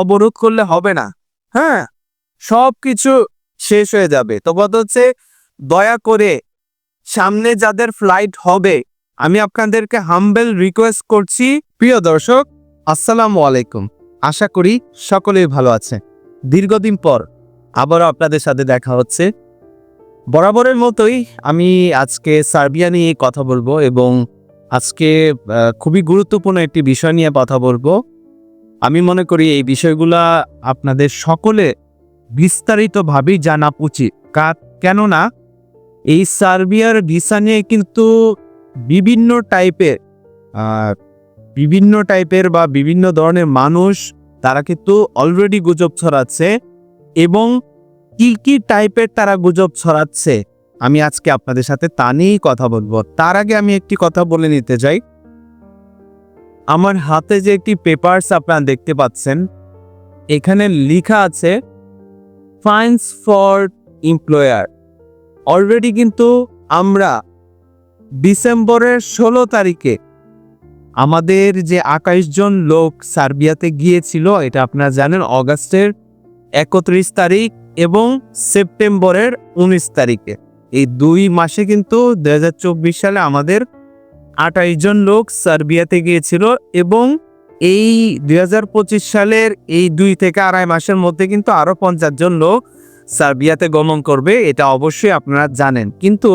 অবরোধ করলে হবে না। হ্যাঁ সব কিছু শেষ হয়ে যাবে। তো কথা হচ্ছে, দয়া করে সামনে যাদের ফ্লাইট হবে, আমি আপনাদেরকে হাম্বেল রিকোয়েস্ট করছি। প্রিয় দর্শক, আসসালামু আলাইকুম। আশা করি সকলেই ভালো আছে দীর্ঘদিন পর আবারও আপনাদের সাথে দেখা হচ্ছে। বরাবরের মতোই আমি আজকে সার্বিয়া নিয়ে কথা বলব এবং আজকে খুবই গুরুত্বপূর্ণ একটি বিষয় নিয়ে কথা বলব। আমি মনে করি এই বিষয়গুলা আপনাদের সকলে বিস্তারিতভাবেই জানা উচিত। কেননা এই সার্বিয়ার ভিসা নিয়ে কিন্তু বিভিন্ন টাইপের বিভিন্ন টাইপের বা বিভিন্ন ধরনের মানুষ তারা কিন্তু অলরেডি গুজব ছড়াচ্ছে এবং কি কি টাইপের তারা গুজব ছড়াচ্ছে, আমি আজকে আপনাদের সাথে তা নিয়েই কথা বলব। তার আগে আমি একটি কথা বলে নিতে চাই। আমার হাতে যে একটি পেপারস আপনারা দেখতে পাচ্ছেন, এখানে লেখা আছে ফাইন্স ফর এমপ্লয়ার অলরেডি কিন্তু আমরা ডিসেম্বরের ষোলো তারিখে আমাদের যে আঠাইশ জন লোক সার্বিয়াতে গিয়েছিল, এটা আপনারা জানেন, অগাস্টের একত্রিশ তারিখ এবং সেপ্টেম্বরের উনিশ তারিখে। এই দুই মাসে কিন্তু দু হাজার চব্বিশ সালে আমাদের আঠাইশ জন লোক সার্বিয়াতে গিয়েছিল এবং এই দু হাজার পঁচিশ সালের এই দুই থেকে আড়াই মাসের মধ্যে কিন্তু আরও পঞ্চাশ জন লোক সার্বিয়াতে গমন করবে, এটা অবশ্যই আপনারা জানেন। কিন্তু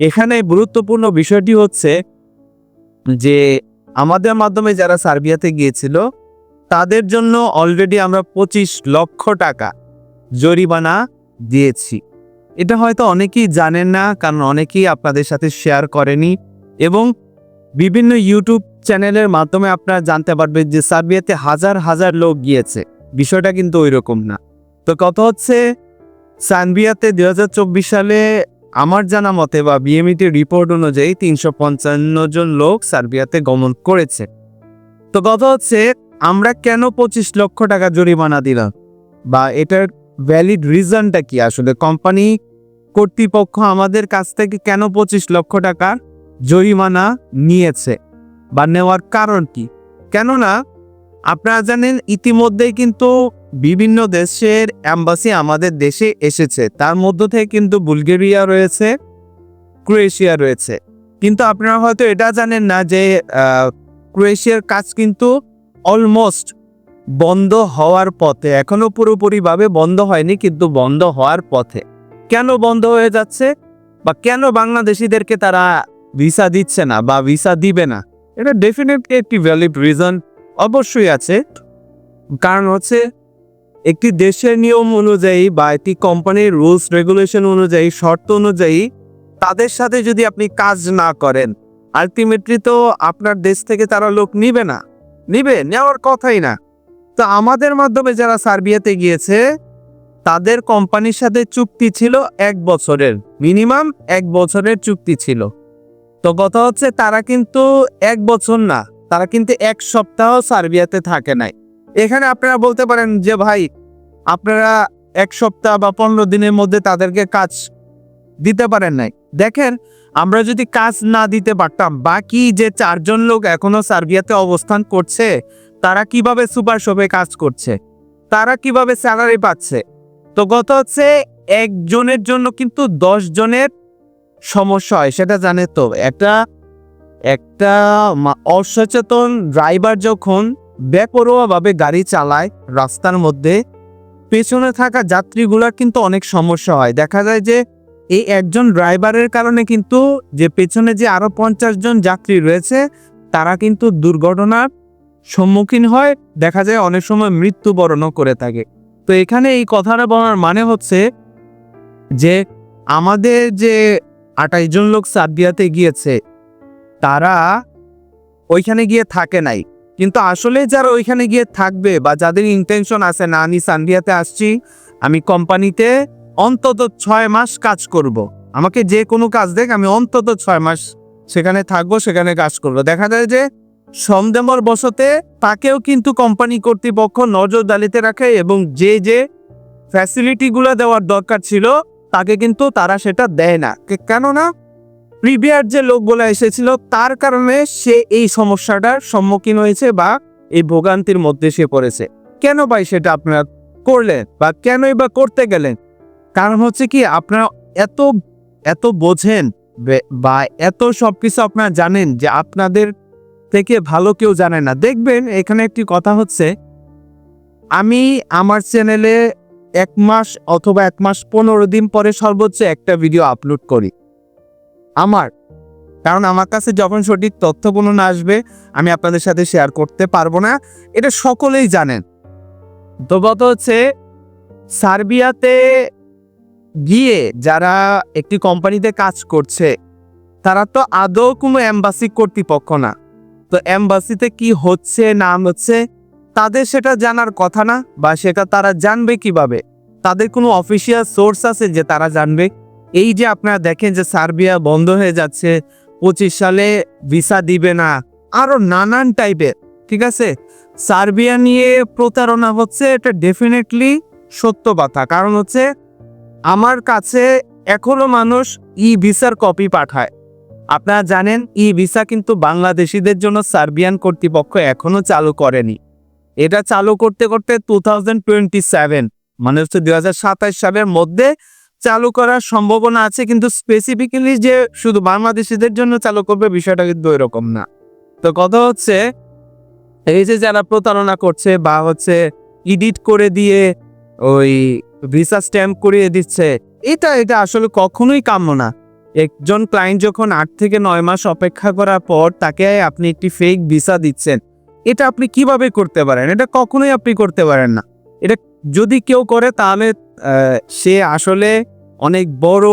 এখানে গুরুত্বপূর্ণ বিষয়টি হচ্ছে যে আমাদের মাধ্যমে যারা সার্বিয়াতে গিয়েছিল, তাদের জন্য অলরেডি আমরা পঁচিশ লক্ষ টাকা জরিমানা দিয়েছি। এটা হয়তো অনেকেই জানেন না, কারণ অনেকেই আপনাদের সাথে শেয়ার করেনি। এবং বিভিন্ন ইউটিউব চ্যানেলের মাধ্যমে আপনারা জানতে পারবেন যে সার্বিয়াতে হাজার হাজার লোক গিয়েছে। বিষয়টা কিন্তু ওই রকম না। তো কথা হচ্ছে, সার্বিয়াতে দু হাজার চব্বিশ সালে আমার জানা মতে বা বিএমইটির রিপোর্ট অনুযায়ী তিনশো পঞ্চান্ন জন লোক সার্বিয়াতে গমন করেছে। তো কথা হচ্ছে, আমরা কেন পঁচিশ লক্ষ টাকা জরিমানা দিলাম? বা এটার ভ্যালিড রিজনটা কি? আসলে কোম্পানি কর্তৃপক্ষ আমাদের কাছ থেকে কেন পঁচিশ লক্ষ টাকা জরিমানা নিয়েছে বা নেওয়ার কারণ কি? কেননা আপনারা জানেন ইতিমধ্যেই কিন্তু বিভিন্ন দেশের অ্যাম্বাসি আমাদের দেশে এসেছে। তার মধ্য থেকে কিন্তু বুলগেরিয়া রয়েছে, ক্রোয়েশিয়া রয়েছে। কিন্তু আপনারা হয়তো এটা জানেন না যে ক্রোয়েশিয়ার কাজ কিন্তু অলমোস্ট বন্ধ হওয়ার পথে, এখনও পুরোপুরিভাবে বন্ধ হয়নি কিন্তু বন্ধ হওয়ার পথে। কেন বন্ধ হয়ে যাচ্ছে বা কেন বাংলাদেশিদেরকে তারা ভিসা দিচ্ছে না বা ভিসা দিবে না। এটা ডেফিনেটলি একটি ভ্যালিড রিজন অবশ্যই আছে। কারণ হচ্ছে, একটি দেশের নিয়ম অনুযায়ী বা একটি কোম্পানির রুলস রেগুলেশন অনুযায়ী, শর্ত অনুযায়ী, তাদের সাথে যদি আপনি কাজ না করেন আলটিমেটলি তো আপনার দেশ থেকে তারা লোক নিবে না। নিবে, নেওয়ার কথাই না। তো আমাদের মাধ্যমে যারা সার্বিয়াতে গিয়েছে, তাদের কোম্পানির সাথে চুক্তি ছিল এক বছরের। মিনিমাম এক বছরের চুক্তি ছিল। তো কথা হচ্ছে, তারা কিন্তু এক বছর না, তারা কিন্তু এক সপ্তাহ সার্বিয়াতে থাকে নাই। এখানে আপনারা বলতে পারেন যে, ভাই, আপনারা এক সপ্তাহ বা পনেরো দিনের মধ্যে তাদেরকে কাজ দিতে পারেন নাই। দেখেন, আমরা যদি কাজ না দিতে পারতাম, বাকি যে চারজন লোক এখনও সার্বিয়াতে অবস্থান করছে, তারা কীভাবে সুপার শপে কাজ করছে? তারা কীভাবে স্যালারি পাচ্ছে? তো গত হচ্ছে, একজনের জন্য কিন্তু দশ জনের সমস্যা হয়, সেটা জানে তো। একটা একটা অসচেতন ড্রাইভার যখন বেপরোয়াভাবে গাড়ি চালায় রাস্তার মধ্যে, পেছনে থাকা যাত্রীগুলোর কিন্তু অনেক সমস্যা হয়। দেখা যায় যে, এই একজন ড্রাইভারের কারণে কিন্তু যে পেছনে যে আরও পঞ্চাশ জন যাত্রী রয়েছে, তারা কিন্তু দুর্ঘটনার সম্মুখীন হয়। দেখা যায় অনেক সময় মৃত্যুবরণও করে থাকে। তো এখানে এই কথাটা বলার মানে হচ্ছে যে, আমাদের যে আঠাইশ জন লোক সার্বিয়াতে গিয়েছে তারা ওইখানে গিয়ে থাকে নাই কিন্তু আসলে যারা ওইখানে গিয়ে থাকবে বা যাদের ইন্টেনশন আছে, না, আমি সান্ডিয়াতে আসছি, আমি কোম্পানিতে অন্তত ছয় মাস কাজ করব। আমাকে যে কোনো কাজ দেখ, আমি অন্তত ছয় মাস সেখানে থাকব, সেখানে কাজ করব। দেখা যায় যে সন্দেহর বসতে তাকেও কিন্তু কোম্পানি কর্তৃপক্ষ নজরদারিতে রাখে এবং যে যে ফ্যাসিলিটিগুলো দেওয়ার দরকার ছিল তাকে কিন্তু তারা সেটা দেয় না। কেননা প্রিভিয়ার যে লোকগুলো এসেছিল, তার কারণে সে এই সমস্যাটার সম্মুখীন হয়েছে বা এই ভোগান্তির মধ্যে সে পড়েছে। কেন ভাই সেটা আপনারা করলেন বা কেনই বা করতে গেলেন? কারণ হচ্ছে কি, আপনারা এত এত বোঝেন বা এত সবকিছু আপনারা জানেন যে আপনাদের থেকে ভালো কেউ জানে না। দেখবেন, এখানে একটি কথা হচ্ছে, আমি আমার চ্যানেলে এক মাস অথবা এক মাস পনেরো দিন পরে সর্বোচ্চ একটা ভিডিও আপলোড করি। আমার, কারণ আমার কাছে যখন সঠিক না আসবে, আমি আপনাদের সাথে শেয়ার করতে পারব না। এটা সকলেই জানেন। তো গত হচ্ছে, সার্বিয়াতে গিয়ে যারা একটি কোম্পানিতে কাজ করছে, তারা তো আদৌ কোনো অ্যাম্বাসি কর্তৃপক্ষ না। তো অ্যাম্বাসিতে কি হচ্ছে, না হচ্ছে তাদের সেটা জানার কথা না, বা সেটা তারা জানবে কীভাবে? তাদের কোনো অফিসিয়াল সোর্স আছে যে তারা জানবে? এই যে আপনারা দেখেন যে সার্বিয়া বন্ধ হয়ে যাচ্ছে, পঁচিশ সালে ভিসা দিবে না, আরও নানান টাইপের ঠিক আছে? সার্বিয়া নিয়ে প্রতারণা হচ্ছে, এটা ডেফিনেটলি সত্য কথা। কারণ হচ্ছে, আমার কাছে এখনও মানুষ ই ভিসার কপি পাঠায়। আপনারা জানেন ই ভিসা কিন্তু বাংলাদেশিদের জন্য সার্বিয়ান কর্তৃপক্ষ এখনও চালু করেনি। এটা চালু করতে করতে টু থাউজেন্ড টোয়েন্টি সেভেন মানে হচ্ছে দুই হাজার সাতাশ সালের মধ্যে চালু করার সম্ভাবনা আছে, কিন্তু স্পেসিফিক্যালি যে শুধু বাংলাদেশিদের জন্য চালু করবে বিষয়টা কিন্তু এরকম না। তো কথা হচ্ছে, এই যে যারা প্রতারণা করছে বা হচ্ছে এডিট করে দিয়ে ওই ভিসা স্ট্যাম্প করিয়ে দিচ্ছে, এটা এটা আসলে কখনোই কাম্য না। একজন ক্লায়েন্ট যখন আট থেকে নয় মাস অপেক্ষা করার পর তাকে আপনি একটি ফেক ভিসা দিচ্ছেন এটা আপনি কীভাবে করতে পারেন? এটা কখনোই আপনি করতে পারেন না। এটা যদি কেউ করে, তাহলে সে আসলে অনেক বড়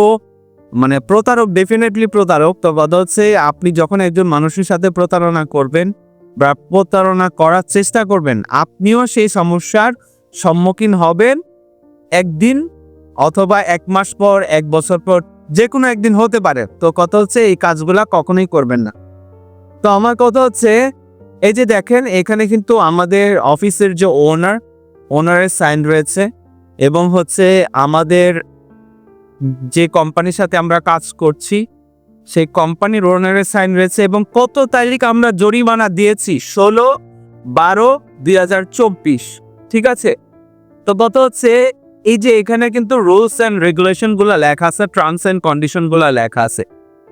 মানে প্রতারক ডেফিনেটলি প্রতারক। তো কথা হচ্ছে, আপনি যখন একজন মানুষের সাথে প্রতারণা করবেন বা প্রতারণা করার চেষ্টা করবেন, আপনিও সেই সমস্যার সম্মুখীন হবেন একদিন অথবা এক মাস পর, এক বছর পর যে কোনো একদিন হতে পারে। তো কথা হচ্ছে, এই কাজগুলা কখনোই করবেন না। তো আমার কথা হচ্ছে এই যে দেখেন, এখানে কিন্তু আমাদের অফিসের যে ওনার ওনারের সাইন রয়েছে এবং হচ্ছে আমাদের যে কোম্পানির সাথে আমরা কাজ করছি, সেই কোম্পানির ওনারের সাইন রয়েছে এবং কত তারিখ আমরা জরিমানা দিয়েছি? ষোলো, বারো, দুই ঠিক আছে? তো কত হচ্ছে? এই যে এখানে কিন্তু রুলস অ্যান্ড রেগুলেশনগুলো লেখা আছে টার্মস অ্যান্ড কন্ডিশনগুলো লেখা আছে।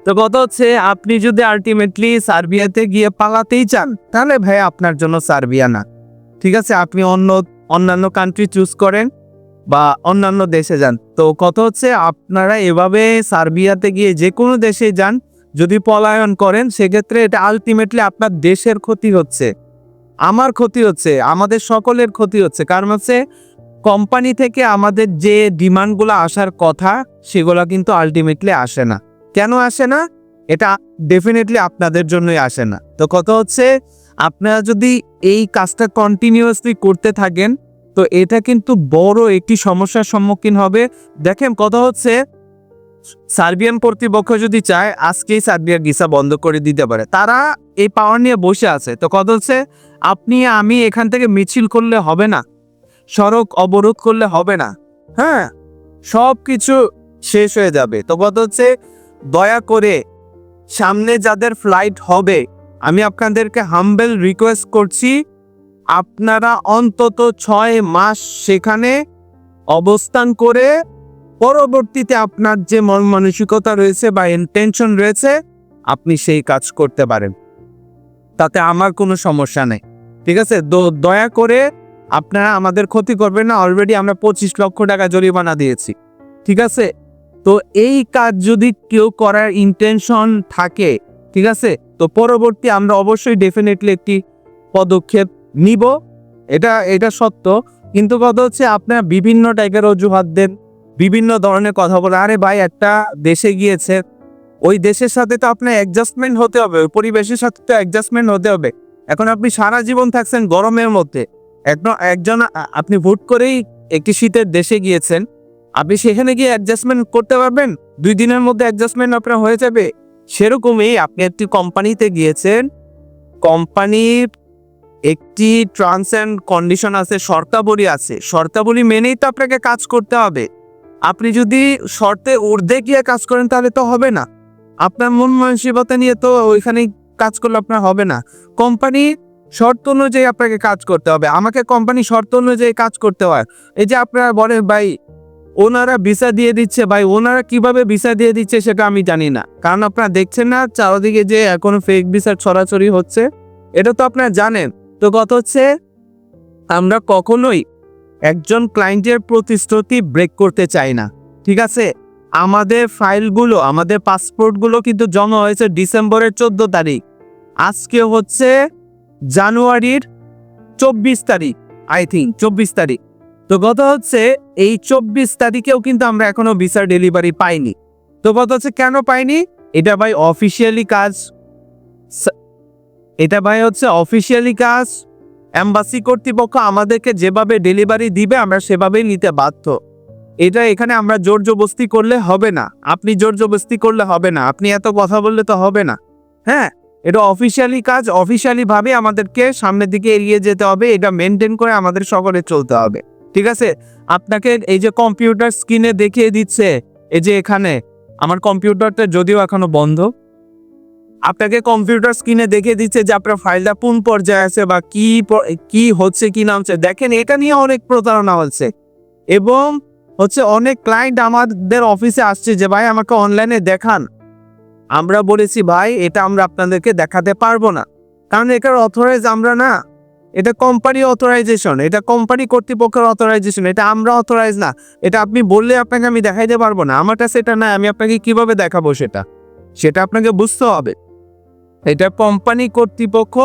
তো কত হচ্ছে, আপনি যদি আলটিমেটলি সার্বিয়াতে গিয়ে পালাতেই চান, তাহলে ভাই আপনার জন্য সার্বিয়া না। ঠিক আছে? আপনি অন্য, অন্যান্য কান্ট্রি চুজ করেন বা অন্যান্য দেশে যান। তো কত হচ্ছে, আপনারা এভাবে সার্বিয়াতে গিয়ে যে কোনো দেশে যান, যদি পলায়ন করেন, সেক্ষেত্রে এটা আলটিমেটলি আপনার দেশের ক্ষতি হচ্ছে। আমার ক্ষতি হচ্ছে, আমাদের সকলের ক্ষতি হচ্ছে। কারণ হচ্ছে কোম্পানি থেকে আমাদের যে ডিমান্ডগুলো আসার কথা, সেগুলো কিন্তু আলটিমেটলি আসে না। কেন আসে না? এটা ডেফিনেটলি আপনাদের জন্যই আসে না। তো কথা হচ্ছে, আপনারা যদি এই কাজটা কন্টিনিউয়াসলি করতে থাকেন, তো এটা কিন্তু বড় একটি সমস্যার সম্মুখীন হবে। দেখেন, কথা হচ্ছে, সার্বিয়ান কর্তৃপক্ষ যদি চায়, আজকেই সার্বিয়ার ভিসা বন্ধ করে দিতে পারে। তারা এই পাওয়ার নিয়ে বসে আছে। তো কথা হচ্ছে, আপনি, আমি এখান থেকে মিছিল করলে হবে না, সড়ক অবরোধ করলে হবে না হ্যাঁ? সব কিছু শেষ হয়ে যাবে। তো কথা হচ্ছে দয়া করে সামনে যাদের ফ্লাইট হবে, আমি আপনাদেরকে হাম্বেল রিকোয়েস্ট করছি, আপনারা অন্তত ছয় মাস সেখানে অবস্থান করে পরবর্তীতে আপনার যে মন মানসিকতা রয়েছে বা ইন্টেনশন রয়েছে, আপনি সেই কাজ করতে পারেন। তাতে আমার কোনো সমস্যা নেই। ঠিক আছে? দয়া করে আপনারা আমাদের ক্ষতি করবেন না। অলরেডি আমরা পঁচিশ লক্ষ টাকা জরিমানা দিয়েছি। ঠিক আছে? তো এই কাজ যদি কেউ করার ইন্টেনশন থাকে, ঠিক আছে? তো পরবর্তী আমরা অবশ্যই ডেফিনেটলি একটি পদক্ষেপ নিব। এটা এটা সত্য। কিন্তু কথা হচ্ছে আপনারা বিভিন্ন টাইপের অজুহাত দেন, বিভিন্ন ধরনের কথা বলে আরে ভাই, একটা দেশে গিয়েছে, ওই দেশের সাথে তো আপনার অ্যাডজাস্টমেন্ট হতে হবে, ওই পরিবেশের সাথে তো অ্যাডজাস্টমেন্ট হতে হবে। এখন আপনি সারা জীবন থাকছেন গরমের মধ্যে, একজন আপনি ভোট করেই একটি শীতের দেশে গিয়েছেন আপনি সেখানে গিয়ে অ্যাডজাস্টমেন্ট করতে পারবেন। দুই দিনের মধ্যে অ্যাডজাস্টমেন্ট আপনার হয়ে যাবে। সেরকমই আপনি একটি কোম্পানিতে গিয়েছেন। কোম্পানির একটি টার্মস অ্যান্ড কন্ডিশন আছে, শর্তাবলী আছে। শর্তাবলী মেনেই তো আপনাকে কাজ করতে হবে। আপনি যদি শর্তে ঊর্ধ্বে গিয়ে কাজ করেন তাহলে তো হবে না। আপনার মন মানসিকতা নিয়ে তো ওইখানে কাজ করলে আপনার হবে না। কোম্পানি শর্ত অনুযায়ী আপনাকে কাজ করতে হবে। আমাকে কোম্পানি শর্ত অনুযায়ী কাজ করতে হয়। এই যে আপনারা বলেন, ভাই ওনারা ভিসা দিয়ে দিচ্ছে ভাই, ওনারা কীভাবে ভিসা দিয়ে দিচ্ছে সেটা আমি জানি না। কারণ আপনারা দেখছেন না, চারদিকে যে এখন ফেক ভিসা ছড়াছড়ি হচ্ছে, এটা তো আপনারা জানেন। তো কত হচ্ছে, আমরা কখনোই একজন ক্লায়েন্টের প্রতিশ্রুতি ব্রেক করতে চাই না। ঠিক আছে? আমাদের ফাইলগুলো আমাদের পাসপোর্টগুলো কিন্তু জমা হয়েছে ডিসেম্বরের চোদ্দ তারিখ। আজকে হচ্ছে জানুয়ারির চব্বিশ তারিখ আই থিঙ্ক চব্বিশ তারিখ। তো গত হচ্ছে এই চব্বিশ তারিখেও কিন্তু আমরা এখনও ভিসার ডেলিভারি পাইনি। তো গত হচ্ছে কেন পাইনি? এটা ভাই অফিসিয়ালি কাজ। এটা ভাই হচ্ছে অফিসিয়ালি কাজ। অ্যাম্বাসি কর্তৃপক্ষ আমাদেরকে যেভাবে ডেলিভারি দিবে, আমরা সেভাবেই নিতে বাধ্য। এটা এখানে আমরা জোর জবস্তি করলে হবে না। আপনি জোর জবস্তি করলে হবে না। আপনি এত কথা বললে তো হবে না। হ্যাঁ এটা অফিসিয়ালি কাজ। অফিসিয়ালি ভাবে আমাদেরকে সামনের দিকে এগিয়ে যেতে হবে। এটা মেনটেন করে আমাদের সকলে চলতে হবে। ঠিক আছে? আপনাকে এই যে কম্পিউটার স্ক্রিনে দেখিয়ে দিচ্ছে, এই যে এখানে, আমার কম্পিউটারটা যদিও এখনও বন্ধ। আপনাকে কম্পিউটার স্ক্রিনে দেখিয়ে দিচ্ছে যে আপনার ফাইলটা কোন পর্যায়ে আছে বা কি কি হচ্ছে, কি না হচ্ছে। দেখেন, এটা নিয়ে অনেক প্রতারণা হচ্ছে। এবং হচ্ছে অনেক ক্লায়েন্ট আমাদের অফিসে আসছে যে, ভাই, আমাকে অনলাইনে দেখান। আমরা বলেছি, ভাই, এটা আমরা আপনাদেরকে দেখাতে পারব না। কারণ এটার অথরাইজ আমরা না। এটা কোম্পানি অথরাইজেশন এটা কোম্পানি কর্তৃপক্ষের অথরাইজেশন এটা আমরা অথরাইজ না। এটা আপনি বললে আপনাকে আমি দেখাইতে পারব না। আমার কাছে এটা না আমি আপনাকে কীভাবে দেখাবো সেটা? সেটা আপনাকে বুঝতে হবে। এটা কোম্পানি কর্তৃপক্ষ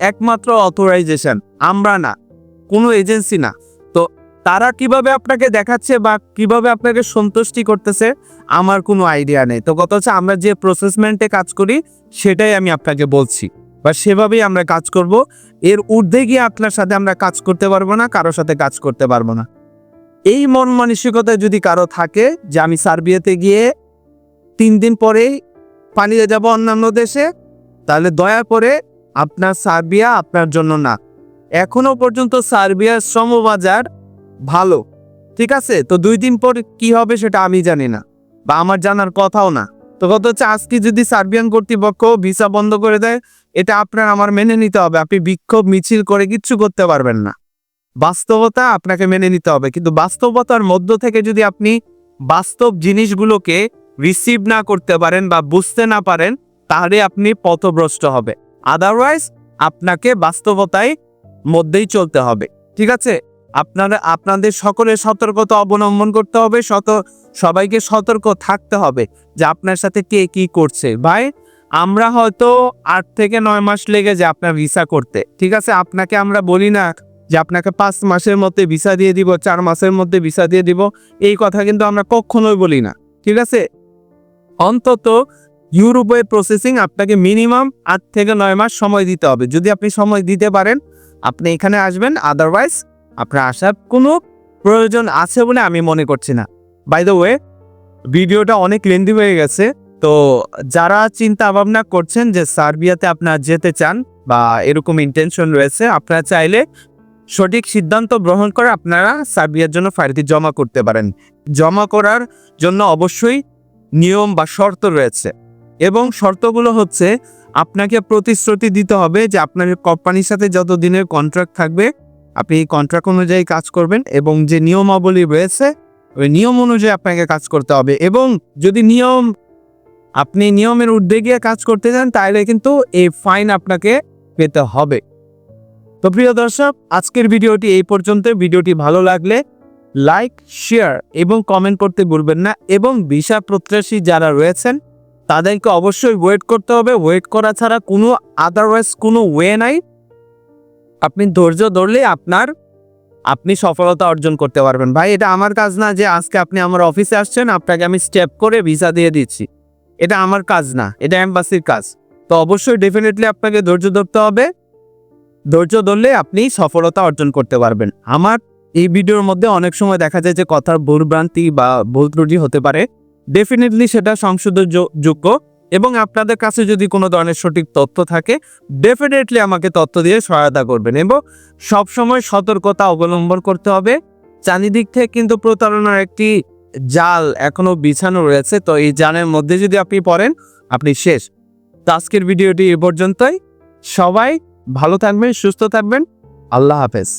একমাত্র অথরাইজেশন আমরা না, কোনো এজেন্সি না। তো তারা কীভাবে আপনাকে দেখাচ্ছে বা কীভাবে আপনাকে সন্তুষ্টি করতেছে, আমার কোনো আইডিয়া নেই। তো কত হচ্ছে আমরা যে প্রসেসমেন্টে কাজ করি, সেটাই আমি আপনাকে বলছি। বা সেভাবেই আমরা কাজ করব। এর ঊর্ধ্বে গিয়ে আপনার সাথে আমরা কাজ করতে পারব না, কারোর সাথে কাজ করতে পারব না। এই মন মানসিকতা যদি কারও থাকে যে আমি সার্বিয়াতে গিয়ে তিন দিন পরেই পালিয়ে যাব অন্যান্য দেশে, তাহলে দয়া করে আপনার সার্বিয়া আপনার জন্য না। এখনও পর্যন্ত সার্বিয়ার শ্রমবাজার ভালো, ঠিক আছে? তো দুই দিন পর কি হবে সেটা আমি জানি না বা আমার জানার কথাও না। তো কত হচ্ছে আজকে যদি সার্বিয়ান কর্তৃপক্ষ ভিসা বন্ধ করে দেয়, এটা আপনার আমার মেনে নিতে হবে। আপনি বিক্ষোভ মিছিল করে কিচ্ছু করতে পারবেন না। বাস্তবতা আপনাকে মেনে নিতে হবে। কিন্তু বাস্তবতার মধ্য থেকে যদি আপনি বাস্তব জিনিসগুলোকে রিসিভ না করতে পারেন বা বুঝতে না পারেন, তাহলে আপনি পথভ্রষ্ট হবে। আদারওয়াইজ আপনাকে বাস্তবতায় মধ্যেই চলতে হবে। ঠিক আছে? আপনারা, আপনাদের সকলের সতর্কতা অবলম্বন করতে হবে, শত, সবাইকে সতর্ক থাকতে হবে যে আপনার সাথে কে কি করছে। ভাই, আমরা হয়তো আট থেকে নয় মাস লেগে যায় আপনার ভিসা করতে। ঠিক আছে? আপনাকে আমরা বলি না যে আপনাকে পাঁচ মাসের মধ্যে ভিসা দিয়ে দিব, চার মাসের মধ্যে ভিসা দিয়ে দিব। এই কথা কিন্তু আমরা কখনোই বলি না। ঠিক আছে? অন্তত ইউরোপের প্রসেসিং আপনাকে মিনিমাম আট থেকে নয় মাস সময় দিতে হবে। যদি আপনি সময় দিতে পারেন, আপনি এখানে আসবেন আদারওয়াইজ আপনার আসার কোনো প্রয়োজন আছে বলে আমি মনে করছি না। বাই দ্য ওয়ে ভিডিওটা অনেক লেন্দি হয়ে গেছে, তো যারা চিন্তা ভাবনা করছেন যে সার্বিয়াতে আপনারা যেতে চান বা এরকম ইন্টেনশন রয়েছে, আপনারা চাইলে সঠিক সিদ্ধান্ত গ্রহণ করে আপনারা সার্বিয়ার জন্য ফাইলটি জমা করতে পারেন। জমা করার জন্য অবশ্যই নিয়ম বা শর্ত রয়েছে এবং শর্তগুলো হচ্ছে, আপনাকে প্রতিশ্রুতি দিতে হবে যে আপনার কোম্পানির সাথে যত দিনের কন্ট্রাক্ট থাকবে আপনি কন্ট্রাক্ট অনুযায়ী কাজ করবেন এবং যে নিয়মাবলী রয়েছে, ওই নিয়ম অনুযায়ী আপনাকে কাজ করতে হবে এবং যদি নিয়ম, আপনি নিয়মের ঊর্ধ্বে গিয়ে কাজ করতে চান, তাহলে কিন্তু এই ফাইন আপনাকে পেতে হবে। তো প্রিয় দর্শক, আজকের ভিডিওটি এই পর্যন্ত। ভিডিওটি ভালো লাগলে লাইক শেয়ার এবং কমেন্ট করতে ভুলবেন না এবং ভিসা প্রত্যাশী যারা রয়েছেন, তাদেরকে অবশ্যই ওয়েট করতে হবে। ওয়েট করা ছাড়া কোনো আদারওয়াইজ কোনো ওয়ে নাই। আপনি ধৈর্য ধরলে আপনার, আপনি সফলতা অর্জন করতে পারবেন। ভাই, এটা আমার কাজ না যে আজকে আপনি আমার অফিসে আসছেন, আপনাকে আমি স্টেপ করে ভিসা দিয়ে দিচ্ছি। এটা আমার কাজ না, এটা এম্বাসির কাজ। তো অবশ্যই ডেফিনেটলি আপনাকে ধৈর্য ধরতে হবে। ধৈর্য ধরলে আপনি সফলতা অর্জন করতে পারবেন। আমার এই ভিডিওর মধ্যে অনেক সময় দেখা যায় যে কথার ভুলভ্রান্তি বা ভুল ত্রুটি হতে পারে। ডেফিনেটলি সেটা সংশোধন যোগ্য এবং আপনাদের কাছে যদি কোনো ধরনের সঠিক তথ্য থাকে ডেফিনেটলি আমাকে তথ্য দিয়ে সহায়তা করবেন এবং সবসময় সতর্কতা অবলম্বন করতে হবে। চারিদিক থেকে কিন্তু প্রতারণার একটি জাল এখনও বিছানো রয়েছে, তো এই জালের মধ্যে যদি আপনি পড়েন, আপনি শেষ। তো আজকের ভিডিওটি এ পর্যন্তই। সবাই ভালো থাকবেন, সুস্থ থাকবেন। আল্লাহ হাফেজ।